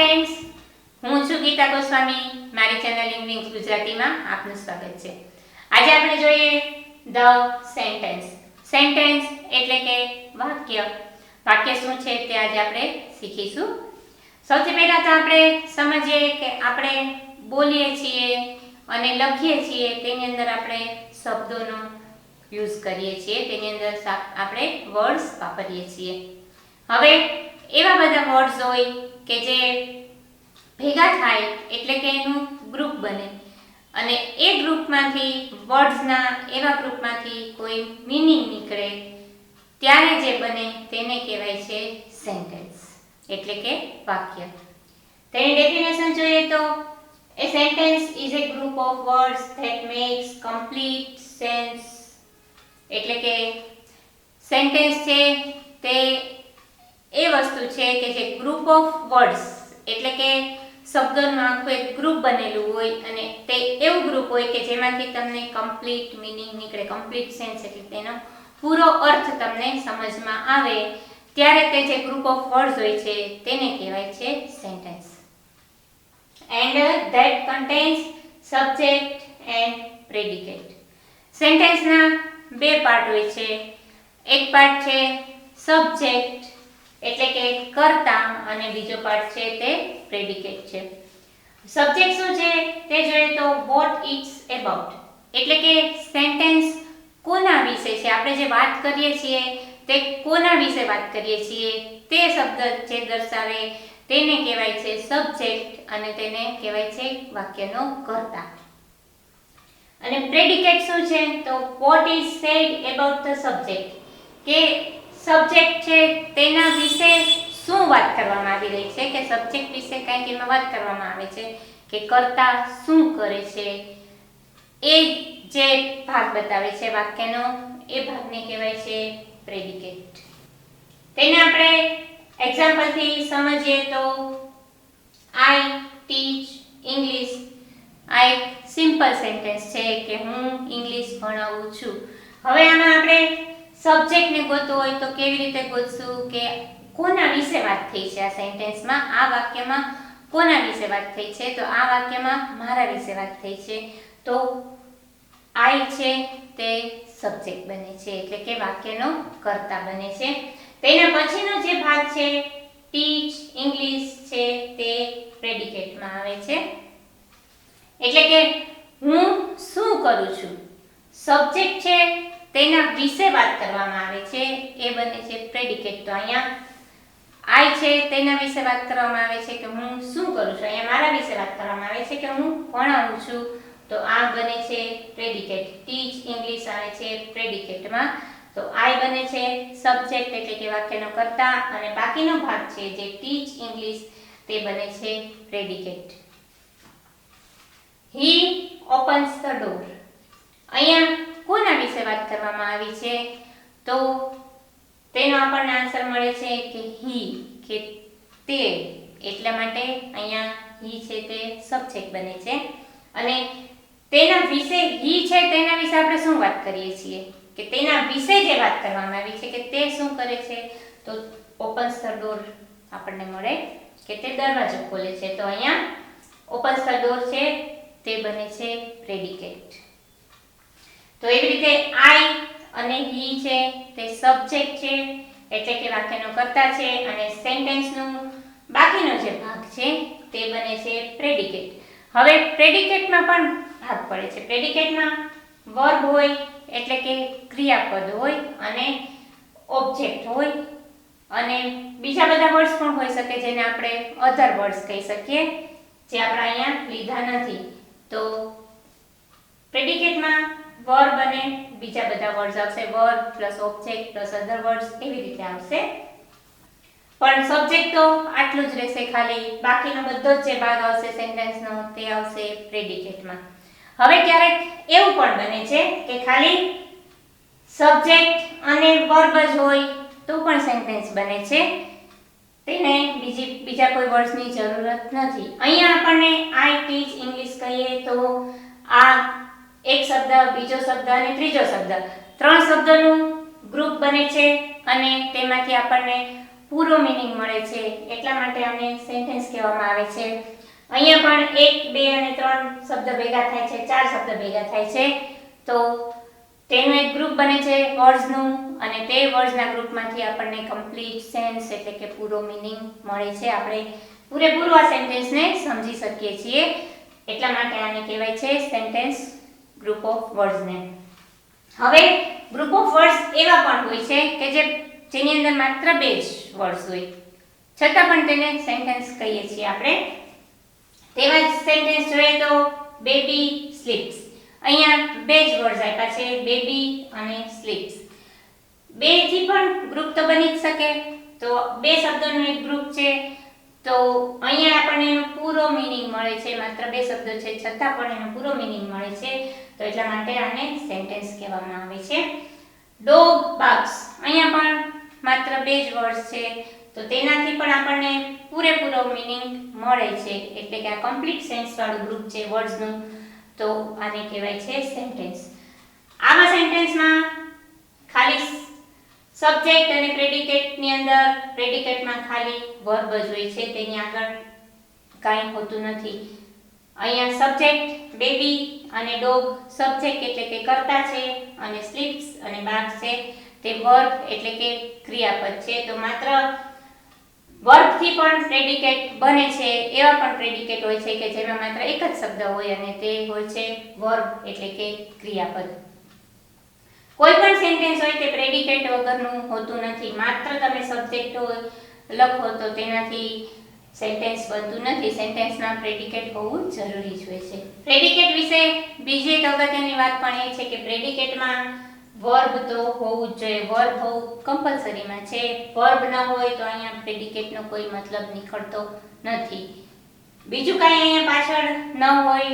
Friends હું છું ગીતા ગોસ્વામી. મારી ચેનલ ઇંગ્લિશ ગુજરાતીમાં આપનું સ્વાગત છે. આજે આપણે જોઈએ ધ સેન્ટેન્સ સેન્ટેન્સ એટલે કે વાક્ય. વાક્ય શું છે તે આજે આપણે શીખીશું. સૌથી પહેલા તો આપણે સમજીએ કે આપણે બોલીએ છીએ અને લખીએ છીએ, તેની અંદર આપણે શબ્દોનો યુઝ કરીએ છીએ, તેની અંદર આપણે વર્ડ્સ વાપરીએ છીએ. હવે એવા બધા વર્ડ્સ હોય કે જે ભેગા થાય એટલે કે એનું ગ્રુપ બને. અને એ ગ્રુપમાંથી વર્ડ્સના એવા ગ્રુપમાંથી કોઈ મિનિંગ નીકળે, ત્યારે જે બને તેને કહેવાય છે સેન્ટેન્સ એટલે કે વાક્ય. તેની ડેફિનેશન જોઈએ તો, a sentence is a group of words that makes complete sense એટલે કે સેન્ટેન્સ છે તે એ વસ્તુ છે કે જે ગ્રુપ ઓફ વર્ડ્સ એટલે કે શબ્દોનું આખું એક ગ્રુપ બનેલું હોય અને તે એવું ગ્રુપ હોય કે જેમાંથી તમને કમ્પ્લીટ મિનિંગ નીકળે કમ્પ્લીટ સેન્સ એટલે તેનો પૂરો અર્થ તમને સમજમાં આવે, ત્યારે તે જે ગ્રુપ ઓફ વર્ડ્સ હોય છે તેને કહેવાય છે sentence and that contains subject and predicate સેન્ટેન્સના બે પાર્ટ હોય છે. એક પાર્ટ છે સબ્જેક્ટ એટલે કે કર્તા અને બીજો પાર્ટ છે તે પ્રેડિકેટ છે. સબ્જેક્ટ શું છે તે જોઈએ તો વોટ ઇટ્સ એબાઉટ એટલે કે સેન્ટેન્સ કોના વિશે છે? આપણે જે વાત કરીએ છીએ તે કોના વિશે વાત કરીએ છીએ? તે શબ્દ જે દર્શાવે તેને કહેવાય છે સબ્જેક્ટ અને તેને કહેવાય છે વાક્યનો કર્તા. અને પ્રેડિકેટ શું છે? તો what is said about the subject કે સબ્જેક્ટ છે, તેના વિશે શું વાત કરવામાં આવી રહી છે? કે સબ્જેક્ટ વિશે કંઈક એમાં વાત કરવામાં આવે છે કે કરતા શું કરે છે? એ જે ભાગ બતાવે છે વાક્યનો, એ ભાગને કહેવાય છે પ્રેડિકેટ તેને આપણે એક્ઝામ્પલથી સમજીએ તો આઈ ટીચ ઇંગ્લિશ આ એક સિમ્પલ સેન્ટેન્સ છે કે હું ઇંગ્લિશ ભણાવું છું. હવે આમાં આપણે સબ્જેક્ટને ગોતવું હોય તો કેવી રીતે ગોતશું કે કોના વિશે વાત થઈ છે આ સેન્ટેન્સમાં આ વાક્યમાં કોના વિશે વાત થઈ છે? તો આ વાક્યમાં મારા વિશે વાત થઈ છે. તો આઈ છે તે સબ્જેક્ટ બને છે, એટલે કે વાક્યનો કર્તા બને છે. તેના પછીનો જે ભાગ છે ટીચ ઇંગ્લિશ છે તે પ્રેડિકેટમાં આવે છે. એટલે કે હું શું કરું છું? સબ્જેક્ટ છે તેના વિશે વાત કરવામાં આવે છે. એ બને છે પ્રેડિકેટ તો અહીંયા આઈ છે, તેના વિશે વાત કરવામાં આવે છે કે હું શું કરું છું? અહીંયા મારા વિશે વાત કરવામાં આવે છે કે હું ભણાવું છું? તો આ બને છે પ્રેડિકેટ ટીચ ઇંગ્લિશ આવે છે પ્રેડિકેટમાં તો આઈ બને છે સબ્જેક્ટ એટલે કે વાક્યનો કર્તા અને બાકીનો ભાગ છે જે ટીચ ઇંગ્લિશ તે બને છે predicate he opens the door અહીંયા કોના વિશે વાત કરવામાં આવી છે? તો તેનો આપણને આન્સર મળે છે કે હી કે તે. એટલા માટે અહીંયા હી છે તે સબ્જેક્ટ બને છે. અને તેના વિશે હી છે તેના વિશે આપણે શું વાત કરીએ છીએ? કે તેના વિશે જે વાત કરવામાં આવી છે કે તે શું કરે છે? તો ઓપન્સ ધ ડોર આપણને મળે કે તે દરવાજો ખોલે છે. તો અહીંયા ઓપન્સ ધ ડોર છે તે બને છે પ્રેડિકેટ તો એવી રીતે આઈ અને હી છે તે સબ્જેક્ટ છે, એટલે કે વાક્યનો કર્તા છે અને સેન્ટેન્સનું બાકીનો જે ભાગ છે તે બને છે પ્રેડિકેટ. હવે પ્રેડિકેટમાં પણ ભાગ પડે છે. પ્રેડિકેટમાં વર્બ હોય, એટલે કે ક્રિયાપદ હોય અને ઓબ્જેક્ટ હોય અને બીજા બધા વર્ડ્સ પણ હોઈ શકે જેને આપણે અધર વર્ડ્સ કહી શકીએ, જે આપણે અહીંયા લીધા નથી. તો પ્રેડિકેટમાં વર્બ અને બીજા બધા વર્ડ્સ આવશે verb plus object plus other words એવી રીતે આવશે. પણ સબ્જેક્ટ તો આટલું જ રહેશે ખાલી, બાકીનો બધો જ જે ભાગ આવશે સેન્ટેન્સનો તે આવશે પ્રેડિકેટમાં હવે ક્યારેક એવું પણ બને છે કે ખાલી સબ્જેક્ટ અને વર્બ જ હોય તો પણ સેન્ટેન્સ બને છે. તેને બીજી, બીજા કોઈ વર્ડ્સની જરૂરત નથી. અહીંયા આપણને આઈ ટીચ ઇંગ્લિશ કહીએ તો આ એક શબ્દ, બીજો શબ્દ અને ત્રીજો શબ્દ. ત્રણ શબ્દનું ગ્રુપ બને છે અને તેમાંથી આપણને પૂરો મિનિંગ મળે છે. એટલા માટે આને સેન્ટેન્સ કહેવામાં આવે છે. અહીંયા પણ એક, બે અને ત્રણ શબ્દ ભેગા થાય છે, ચાર શબ્દ ભેગા થાય છે. તો તેનું એક ગ્રુપ બને છે વર્ડ્સનું અને તે વર્ડ્સના ગ્રુપમાંથી આપણને કમ્પ્લીટ સેન્સ એટલે કે પૂરો મિનિંગ મળે છે. આપણે પૂરેપૂરો આ સેન્ટેન્સને સમજી શકીએ છીએ. એટલા માટે આને કહેવાય છે સેન્ટેન્સ ગ્રુપ ઓફ વર્ડ્સને હવે ગ્રુપ ઓફ વર્ડ્સ એવા પણ હોય છે કે જે જેની અંદર માત્ર બે જ વર્ડ્સ હોય. છતાં પણ તેને સેન્ટેન્સ કહીએ છીએ આપણે. તેવા જ સેન્ટેન્સ જોઈએ તો બેબી સ્લીપ્સ અહીંયા બે જ વર્ડ્સ આપ્યા છે બેબી અને સ્લીપ્સ બેથી પણ ગ્રુપ તો બની જ શકે. તો બે શબ્દોનું એક ગ્રુપ છે. તો અહીંયા આપણને એનો પૂરો મિનિંગ મળે છે, માત્ર બે શબ્દો છે, છતાં પણ એનો પૂરો મિનિંગ મળે છે. તો એટલા માટે આને સેન્ટેન્સ કહેવામાં આવે છે. ડોગ બાક્સ અહીંયા પણ માત્ર બે જ વર્ડ્સ છે. તો તેનાથી પણ આપણને પૂરેપૂરો મિનિંગ મળે છે. એટલે કે આ કમ્પ્લીટ સેન્સ વાળું ગ્રુપ છે વર્ડ્સનું તો આને કહેવાય છે સેન્ટેન્સ આવા સેન્ટેન્સમાં ખાલી સબ્જેક્ટ અને પ્રેડિકેટની અંદર પ્રેડિકેટમાં ખાલી વર્બ જ હોય છે, તેની આગળ કાંઈ હોતું નથી. અહીંયા સબ્જેક્ટ બેબી અને ડોગ સબ્જેક્ટ એટલે કે કર્તા છે અને સ્લીપ્સ અને બાગ છે. તે વર્બ એટલે કે ક્રિયાપદ છે. તો માત્ર વર્બથી પણ પ્રેડિકેટ બને છે, એવા પણ પ્રેડિકેટ હોય છે કે જેમાં માત્ર એક જ શબ્દ હોય અને તે હોય છે વર્બ એટલે કે ક્રિયાપદ. સેન્ટેન્સ હોય તે પ્રેડિકેટ વગરનું હોતું નથી. માત્ર તમે સબ્જેક્ટ લખો તો તેનાથી સેન્ટેન્સ બનતું નથી. સેન્ટેન્સમાં પ્રેડિકેટ હોવું જરૂરી જ હોય છે. પ્રેડિકેટ વિશે બીજી એક અગત્યની વાત પણ એ છે કે પ્રેડિકેટમાં વર્બ તો હોવું જ જોઈએ. વર્બ હોવું કમ્પલસરીમાં છે. વર્બ ન હોય તો અહીંયા પ્રેડિકેટનો કોઈ મતલબ નીકળતો નથી. બીજું કાંઈ અહીંયા પાછળ ન હોય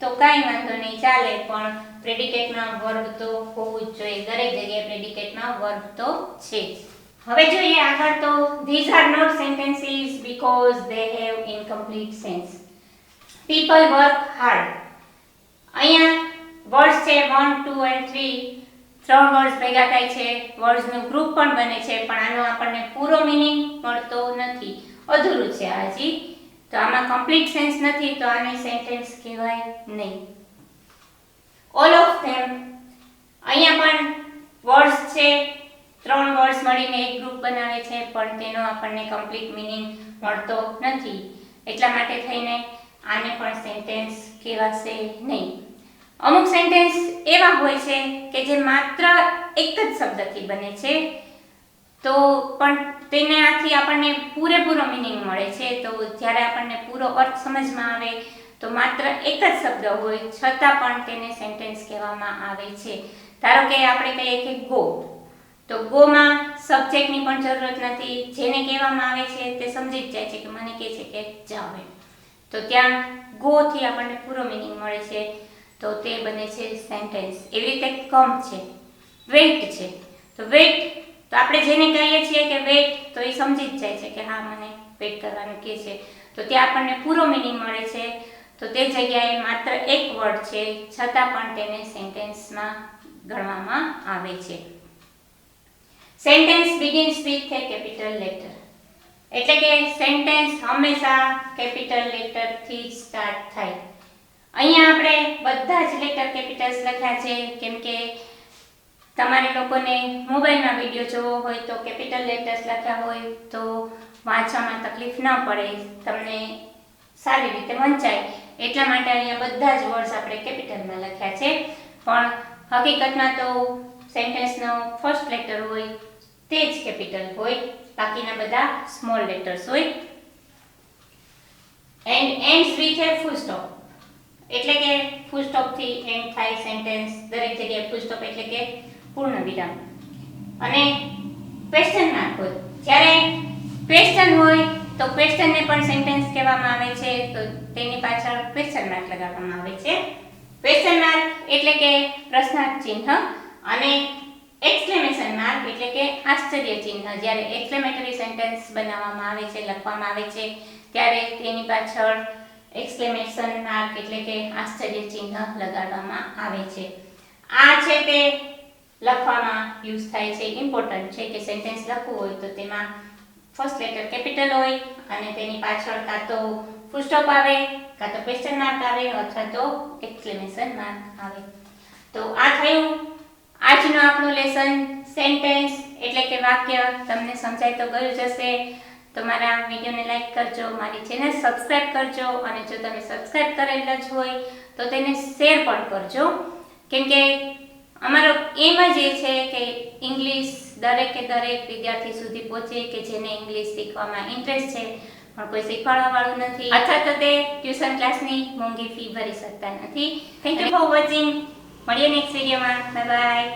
તો કાંઈ વાંધો નહીં, ચાલે, પણ પ્રેડિકેટમાં વર્બ તો હોવું જ જોઈએ. દરેક જગ્યાએ પ્રેડિકેટમાં વર્બ તો છે. હવે જોઈએ આગળ તો these are not sentences because they have incomplete sense people work hard અહીંયા વર્ડ્સ છે 1 2 એન્ડ 3 ત્રણ વર્ડ્સ ભેગા થાય છે. વર્ડ્સનું ગ્રુપ પણ બને છે, પણ આનો આપણને પૂરો મિનિંગ મળતો નથી. અધૂરું છે હજી. તો આમાં કમ્પ્લીટ સેન્સ નથી, તો આને સેન્ટેન્સ કહેવાય નહીં. ઓલ ઓફ ધેમ અહીંયા પણ વર્ડ્સ છે, ત્રણ વર્ડ્સ મળીને એક ગ્રુપ બનાવે છે, પણ તેનો આપણને કમ્પ્લીટ મિનિંગ મળતો નથી. એટલા માટે થઈને આને પણ સેન્ટેન્સ કહેવાશે નહીં. અમુક સેન્ટેન્સ એવા હોય છે કે જે માત્ર એક જ શબ્દથી બને છે તો પણ તેને આથી આપણને પૂરેપૂરો મિનિંગ મળે છે. તો જ્યારે આપણને પૂરો અર્થ સમજમાં આવે, તો માત્ર એક જ શબ્દ હોય, છતાં પણ તેને સેન્ટેન્સ કહેવામાં આવે છે. ધારો કે આપણે કહીએ કે ગો તો ગોમાં સબ્જેક્ટની પણ જરૂરત નથી. જેને કહેવામાં આવે છે તે સમજી જ જાય છે કે મને કહે છે કે જાઓ તો ત્યાં ગોથી આપણને પૂરો મિનિંગ મળે છે. તો તે બને છે સેન્ટેન્સ એવી રીતે કમ છે. વેઇટ છે. તો વેઇટ તો આપણે જેને કહીએ છીએ કે વેઇટ તો એ સમજી જ જાય છે કે હા, મને વેઇટ કરવાનું કે છે. તો ત્યાં આપણને પૂરો મિનિંગ મળે છે. તો તે જગ્યાએ માત્ર એક વર્ડ છે, છતાં પણ તેને સેન્ટેન્સમાં ગણવામાં આવે છે. Sentence begins with a capital letter એટલે કે સેન્ટેન્સ હંમેશા કેપિટલ લેટરથી સ્ટાર્ટ થાય. અહીંયા આપણે બધા જ લેટર કેપિટલ્સ લખ્યા છે, કેમ કે તમારે લોકોને મોબાઈલમાં વીડિયો જોવો હોય તો કેપિટલ લેટર્સ લખ્યા હોય તો વાંચવામાં તકલીફ ન પડે, તમને સારી રીતે વંચાય. એટલા માટે અહીંયા બધા જ વર્ડ્સ આપણે કેપિટલમાં લખ્યા છે. પણ હકીકતમાં તો સેન્ટેન્સનો ફર્સ્ટ લેટર હોય તે જ કેપિટલ હોય, બાકીના બધા સ્મોલ લેટર્સ હોય. And ends with a full stop એટલે કે ફૂલ સ્ટોપથી એન્ડ થાય સેન્ટેન્સ દરેક જગ્યાએ ફૂલ સ્ટોપ એટલે કે પૂર્ણ વિરામ. અને ક્વેશ્ચન માર્ક હોય. જ્યારે ક્વેશ્ચન હોય, તો ક્વેશ્ચનને પણ સેન્ટેન્સ કહેવામાં આવે છે, તો તેની પાછળ ક્વેશ્ચન માર્ક લગાવવામાં આવે છે. ક્વેશ્ચન માર્ક એટલે કે પ્રશ્નાર્થ ચિહ્ન અને એક્સક્લેમેશન માર્ક એટલે કે આશ્ચર્ય ચિહ્ન. જ્યારે એક્સક્લેમેટરી સેન્ટેન્સ બનાવવામાં આવે છે, લખવામાં આવે છે, ત્યારે તેની પાછળ એક્સક્લેમેશન માર્ક એટલે કે આશ્ચર્ય ચિહ્ન લગાડવામાં આવે છે. આ છે તે લખવામાં યુઝ થાય છે ઇમ્પોર્ટન્ટ છે કે સેન્ટેન્સ લખવું હોય તો તેમાં ફર્સ્ટ લેટર કેપિટલ હોય અને તેની પાછળ કાં તો ફૂલ આવે, કાં તો ક્વેશ્ચન માર્ક આવે અથવા તો એક્સક્લેમેશન માર્ક આવે. તો આ થયું. આજનું આપણું લેસન સેન્ટેન્સ એટલે કે વાક્ય. તમને સમજાય તો ગયું જ હશે. તો મારા વિડીયોને લાઈક કરજો, મારી ચેનલ સબસ્ક્રાઈબ કરજો અને જો તમે સબસ્ક્રાઈબ કરેલા જ હોય તો તેને શેર પણ કરજો. કેમ કે અમારો એમ જ એ છે કે ઇંગ્લિશ દરેકે દરેક વિદ્યાર્થી સુધી પહોંચે કે જેને ઇંગ્લિશ શીખવામાં ઇન્ટરેસ્ટ છે પણ કોઈ શીખવાડવા વાળું નથી. અથવા તો તે ટ્યુશન ક્લાસની મોંઘી ફી ભરી શકતા નથી. થેન્ક યુ ફોર વોચિંગ મળીએ નેક્સ્ટ વિડીયોમાં બાય બાય